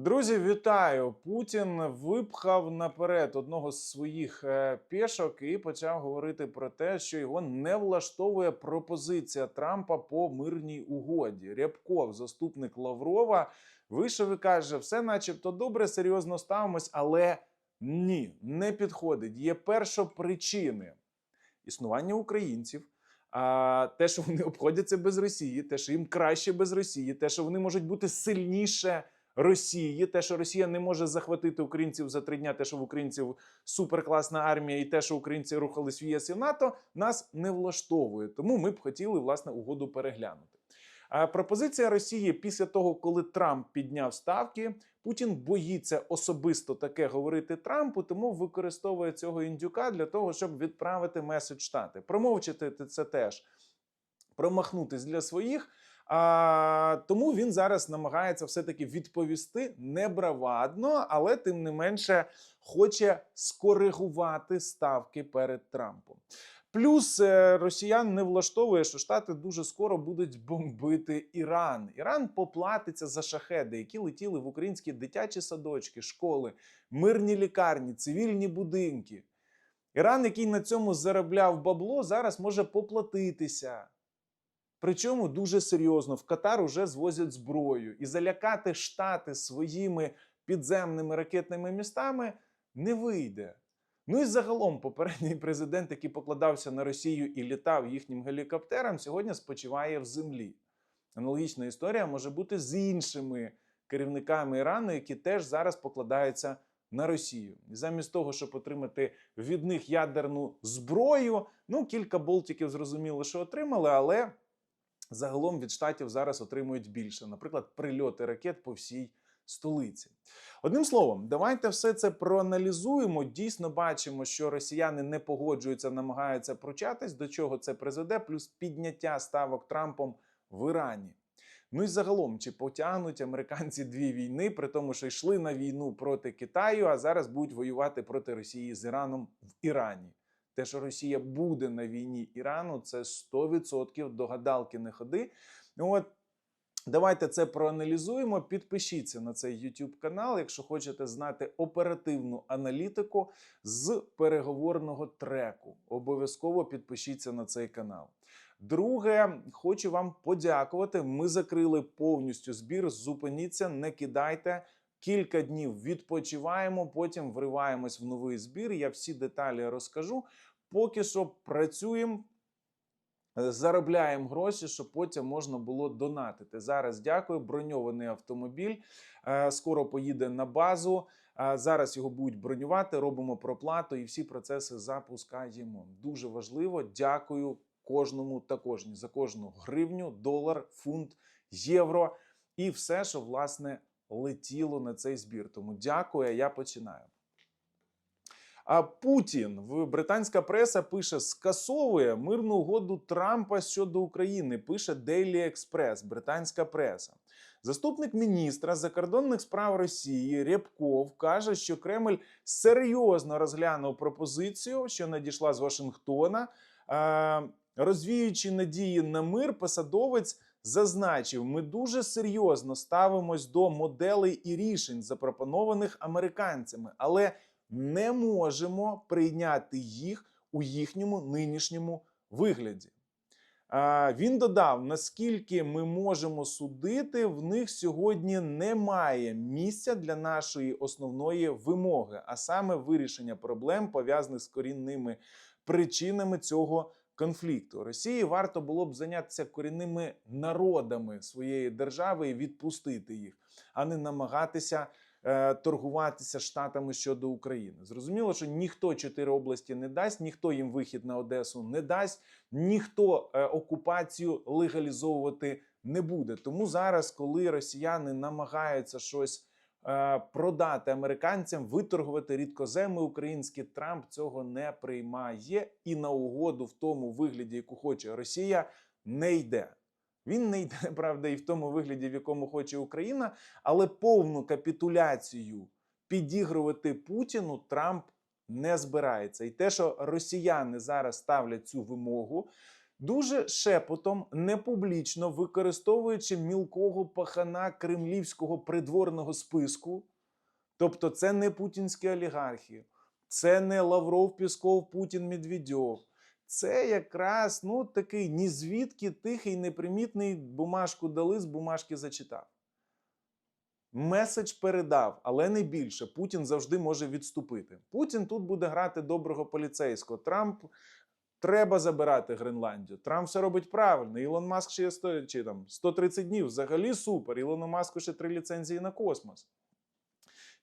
Друзі, вітаю! Путін випхав наперед одного з своїх е, пішок і почав говорити про те, що його не влаштовує пропозиція Трампа по мирній угоді. Рябков, заступник Лаврова, вийшов і каже: все, начебто, добре, серйозно ставимось, але ні, не підходить. Є першопричини існування українців. А те, що вони обходяться без Росії, те, що їм краще без Росії, те, що вони можуть бути сильніше Росії, те, що Росія не може захватити українців за три дня, те, що в українців суперкласна армія, і те, що українці рухались в ЄС і НАТО, нас не влаштовує. Тому ми б хотіли власне угоду переглянути. А пропозиція Росії після того, коли Трамп підняв ставки, Путін боїться особисто таке говорити Трампу, тому використовує цього індюка для того, щоб відправити меседж штати. Промовчати це теж промахнутись для своїх. А, тому він зараз намагається все-таки відповісти небравадно, але тим не менше хоче скоригувати ставки перед Трампом. Плюс е, росіян не влаштовує, що штати дуже скоро будуть бомбити Іран. Іран поплатиться за шахеди, які летіли в українські дитячі садочки, школи, мирні лікарні, цивільні будинки. Іран, який на цьому заробляв бабло, зараз може поплатитися. Причому дуже серйозно в Катар уже звозять зброю і залякати штати своїми підземними ракетними містами не вийде. Ну і загалом, попередній президент, який покладався на Росію і літав їхнім гелікоптером, сьогодні спочиває в землі. Аналогічна історія може бути з іншими керівниками Ірану, які теж зараз покладаються на Росію. І замість того, щоб отримати від них ядерну зброю, ну кілька болтиків зрозуміло, що отримали, але загалом від штатів зараз отримують більше, наприклад, прильоти ракет по всій столиці. Одним словом, давайте все це проаналізуємо. Дійсно бачимо, що росіяни не погоджуються, намагаються пручатись, до чого це призведе, плюс підняття ставок Трампом в Ірані. Ну і загалом, чи потягнуть американці дві війни, при тому, що йшли на війну проти Китаю, а зараз будуть воювати проти Росії з Іраном в Ірані. Те, що Росія буде на війні Ірану, це 100% до гадалки не ходи. От давайте це проаналізуємо. Підпишіться на цей YouTube канал, якщо хочете знати оперативну аналітику з переговорного треку. Обов'язково підпишіться на цей канал. Друге, хочу вам подякувати. Ми закрили повністю збір. Зупиніться, не кидайте. Кілька днів відпочиваємо, потім вриваємось в новий збір. Я всі деталі розкажу. Поки що працюємо, е, заробляємо гроші, щоб потім можна було донатити. Зараз дякую. Броньований автомобіль. е, Скоро поїде на базу. Е, Зараз його будуть бронювати, робимо проплату і всі процеси запускаємо. Дуже важливо. Дякую кожному та кожній за кожну гривню, долар, фунт, євро і все, що власне летіло на цей збір. Тому дякую, я починаю. А Путін в британська преса пише: скасовує мирну угоду Трампа щодо України. Пише Daily Express, британська преса. Заступник міністра закордонних справ Росії Рябков каже, що Кремль серйозно розглянув пропозицію, що надійшла з Вашингтона. Е, Розвіюючи надії на мир, посадовець зазначив, ми дуже серйозно ставимось до моделей і рішень, запропонованих американцями, але не можемо прийняти їх у їхньому нинішньому вигляді. Він додав: наскільки ми можемо судити, в них сьогодні немає місця для нашої основної вимоги, а саме вирішення проблем пов'язаних з корінними причинами цього конфлікту. Росії варто було б зайнятися корінними народами своєї держави і відпустити їх, а не намагатися е, торгуватися штатами щодо України. Зрозуміло, що ніхто чотири області не дасть, ніхто їм вихід на Одесу не дасть, ніхто е, окупацію легалізовувати не буде. Тому зараз, коли росіяни намагаються щось продати американцям, виторгувати рідкоземи українські, Трамп цього не приймає і на угоду в тому вигляді, яку хоче Росія, не йде. Він не йде, правда, і в тому вигляді, в якому хоче Україна, але повну капітуляцію підігрувати Путіну Трамп не збирається. І те, що росіяни зараз ставлять цю вимогу, дуже шепотом, непублічно використовуючи мілкого пахана кремлівського придворного списку. Тобто, це не путінські олігархи, це не Лавров, Пісков, Путін, Медведьов. Це якраз ну, такий ні звідки тихий, непримітний бумажку дали, з бумажки зачитав. Меседж передав, але не більше. Путін завжди може відступити. Путін тут буде грати доброго поліцейського. Трамп треба забирати Гренландію. Трамп все робить правильно. Ілон Маск ще є 100, чи там 130 днів. Взагалі супер. Ілону Маску ще три ліцензії на космос.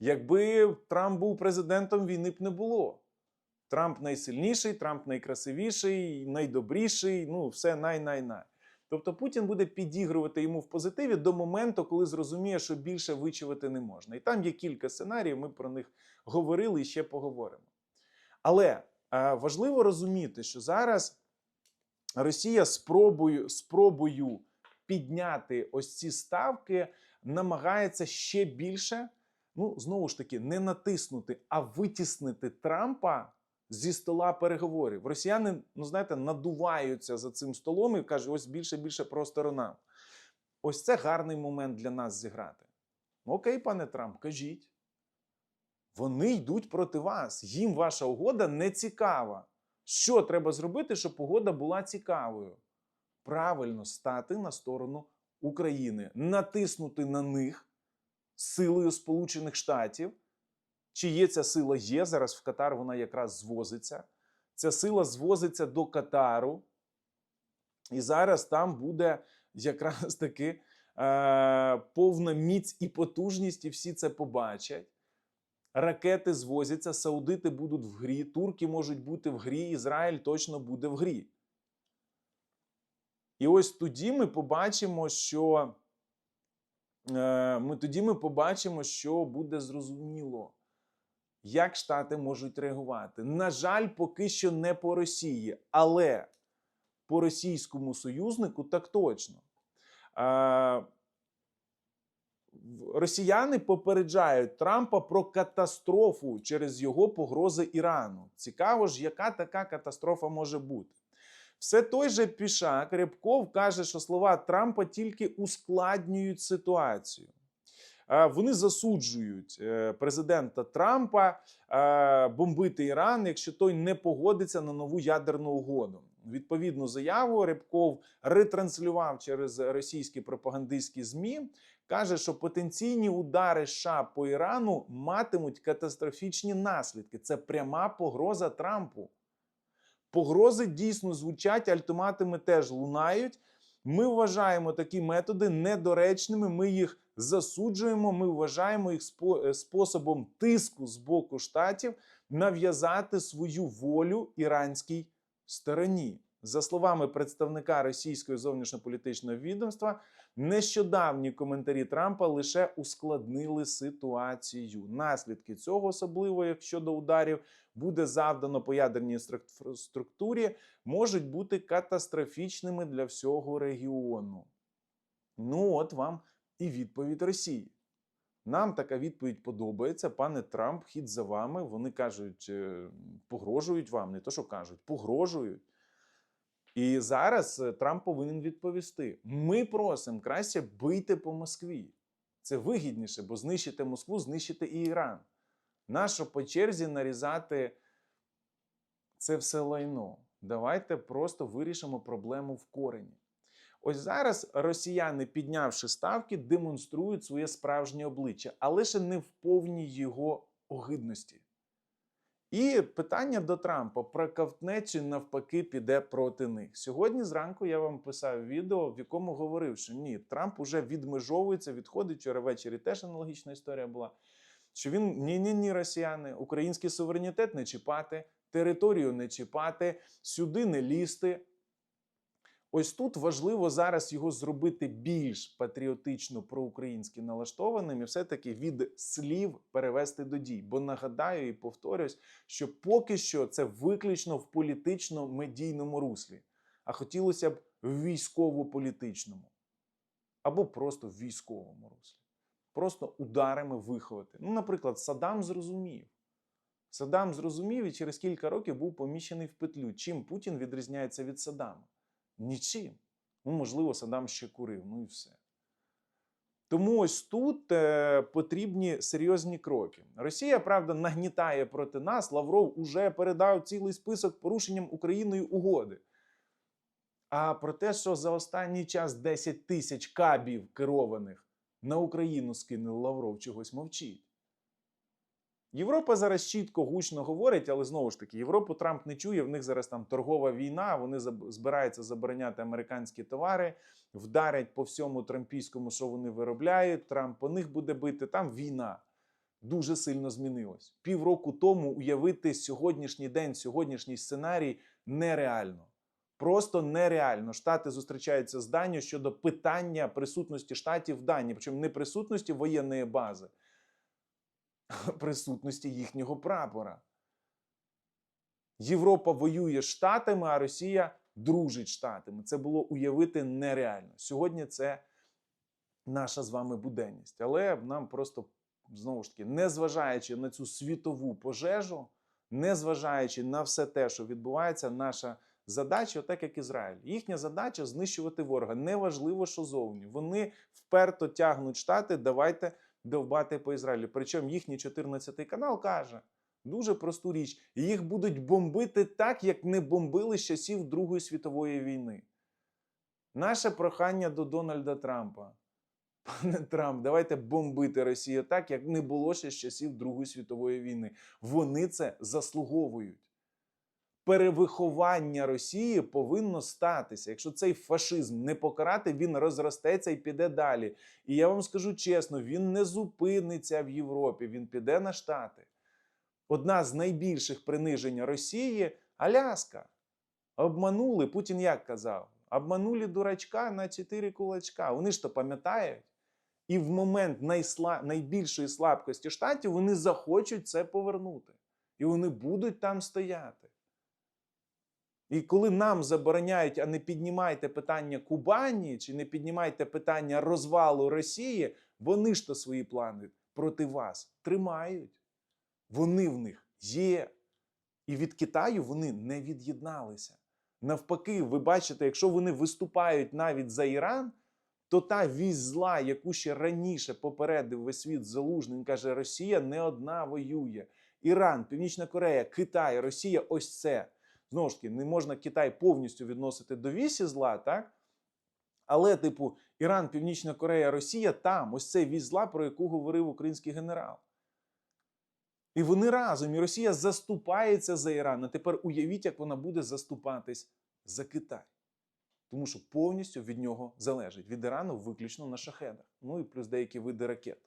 Якби Трамп був президентом, війни б не було. Трамп найсильніший, Трамп найкрасивіший, найдобріший, ну, все най-най-най. Тобто Путін буде підігрувати йому в позитиві до моменту, коли зрозуміє, що більше вичувати не можна. І там є кілька сценаріїв, ми про них говорили і ще поговоримо. Але важливо розуміти, що зараз Росія спробою, спробою підняти ось ці ставки намагається ще більше, ну знову ж таки, не натиснути, а витіснити Трампа зі стола переговорів. Росіяни, ну знаєте, надуваються за цим столом і кажуть, ось більше більше простору нам. Ось це гарний момент для нас зіграти. Ну, окей, пане Трамп, кажіть. Вони йдуть проти вас. Їм ваша угода не цікава. Що треба зробити, щоб угода була цікавою? Правильно стати на сторону України, натиснути на них силою Сполучених Штатів. Чи ця сила? Є зараз в Катар вона якраз звозиться. Ця сила звозиться до Катару. І зараз там буде якраз таки е, повна міць і потужність, і всі це побачать. Ракети звозяться, саудити будуть в грі, турки можуть бути в грі, Ізраїль точно буде в грі. І ось тоді ми побачимо, що е, ми тоді ми побачимо, що буде зрозуміло, як Штати можуть реагувати. На жаль, поки що не по Росії, але по російському союзнику так точно. Росіяни попереджають Трампа про катастрофу через його погрози Ірану. Цікаво ж, яка така катастрофа може бути. Все той же Пішак Рябков каже, що слова Трампа тільки ускладнюють ситуацію. Е, Вони засуджують е, президента Трампа е, бомбити Іран, якщо той не погодиться на нову ядерну угоду. Відповідну заяву Рябков ретранслював через російські пропагандистські змі. Каже, що потенційні удари США по Ірану матимуть катастрофічні наслідки. Це пряма погроза Трампу. Погрози дійсно звучать, ультиматуми теж лунають. Ми вважаємо такі методи недоречними. Ми їх засуджуємо. Ми вважаємо їх способом тиску з боку штатів нав'язати свою волю іранській стороні. За словами представника російського зовнішньополітичного відомства, нещодавні коментарі Трампа лише ускладнили ситуацію. Наслідки цього, особливо якщо до ударів буде завдано по ядерній струк- структурі, можуть бути катастрофічними для всього регіону. Ну, от вам і відповідь Росії. Нам така відповідь подобається. Пане Трамп, хід за вами. Вони кажуть, е, погрожують вам, не то, що кажуть, погрожують. І зараз е, Трамп повинен відповісти: ми просимо краще бийте по Москві. Це вигідніше, бо знищите Москву, знищите і Іран. Нащо по черзі нарізати це все лайно? Давайте просто вирішимо проблему в корені. Ось зараз росіяни, піднявши ставки, демонструють своє справжнє обличчя, але ще не в повній його огидності. І питання до Трампа проковтне чи навпаки піде проти них. Сьогодні зранку я вам писав відео, в якому говорив, що ні, Трамп уже відмежовується, відходить. Вчора ввечері теж аналогічна історія була. Що він ні, ні, ні, росіяни, український суверенітет не чіпати, територію не чіпати, сюди не лізти. Ось тут важливо зараз його зробити більш патріотично проукраїнськи налаштованим і все-таки від слів перевести до дій. Бо нагадаю і повторюсь, що поки що це виключно в політично-медійному руслі, а хотілося б в військово-політичному або просто в військовому руслі. Просто ударами виховати. Ну, наприклад, Саддам зрозумів. Саддам зрозумів і через кілька років був поміщений в петлю. Чим Путін відрізняється від Саддама? Нічим. Ну, можливо, Саддам ще курив, ну і все. Тому ось тут е, потрібні серйозні кроки. Росія, правда, нагнітає проти нас. Лавров уже передав цілий список порушенням Україною угоди. А про те, що за останній час 10 тисяч кабів керованих на Україну скинули Лавров, чогось мовчить. Європа зараз чітко гучно говорить, але знову ж таки, Європу Трамп не чує. В них зараз там торгова війна. Вони збираються забороняти американські товари, вдарять по всьому трампійському, що вони виробляють. Трамп по них буде бити. Там війна дуже сильно змінилась. Півроку тому уявити сьогоднішній день, сьогоднішній сценарій нереально. Просто нереально. Штати зустрічаються з Данією щодо питання присутності штатів в Данії, причому не присутності воєнної бази, присутності їхнього прапора. Європа воює штатами, а Росія дружить штатами. Це було уявити нереально. Сьогодні це наша з вами буденність. Але нам просто знову ж таки, незважаючи на цю світову пожежу, незважаючи на все те, що відбувається, наша задача, отак як Ізраїль. Їхня задача знищувати ворога. Неважливо, що зовні. Вони вперто тягнуть штати, давайте довбати по Ізраїлю. Причому їхній 14-й канал каже дуже просту річ: їх будуть бомбити так, як не бомбили з часів Другої світової війни. Наше прохання до Дональда Трампа. Пане Трамп, давайте бомбити Росію так, як не було ще з часів Другої світової війни. Вони це заслуговують. Перевиховання Росії повинно статися. Якщо цей фашизм не покарати, він розростеться і піде далі. І я вам скажу чесно, він не зупиниться в Європі, він піде на Штати. Одна з найбільших принижень Росії Аляска. Обманули, Путін як казав? Обманули дурачка на чотири кулачка. Вони ж то пам'ятають. І в момент найсла... найбільшої слабкості штатів вони захочуть це повернути. І вони будуть там стояти. І коли нам забороняють, а не піднімайте питання Кубані, чи не піднімайте питання розвалу Росії, вони ж то свої плани проти вас тримають. Вони в них є. І від Китаю вони не від'єдналися. Навпаки, ви бачите, якщо вони виступають навіть за Іран, то та вість зла, яку ще раніше попередив весь світ залужний, каже, Росія не одна воює. Іран, Північна Корея, Китай, Росія ось це. Знову ж таки, не можна Китай повністю відносити до вісі зла, так? Але, типу, Іран, Північна Корея, Росія там, ось це вісь зла, про яку говорив український генерал. І вони разом, і Росія заступається за Іран. А тепер уявіть, як вона буде заступатись за Китай. Тому що повністю від нього залежить. Від Ірану виключно на шахедах. Ну і плюс деякі види ракет.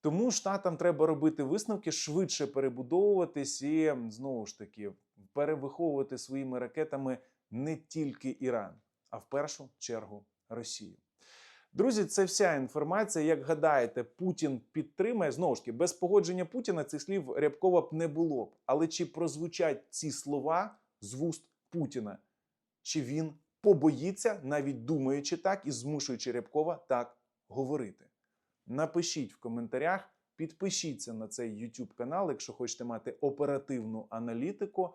Тому штатам треба робити висновки, швидше перебудовуватись і знову ж таки перевиховувати своїми ракетами не тільки Іран, а в першу чергу Росію. Друзі, це вся інформація. Як гадаєте, Путін підтримає знову ж таки без погодження Путіна цих слів Рябкова б не було б. Але чи прозвучать ці слова з вуст Путіна? Чи він побоїться, навіть думаючи так і змушуючи Рябкова так говорити? Напишіть в коментарях, підпишіться на цей YouTube канал, якщо хочете мати оперативну аналітику.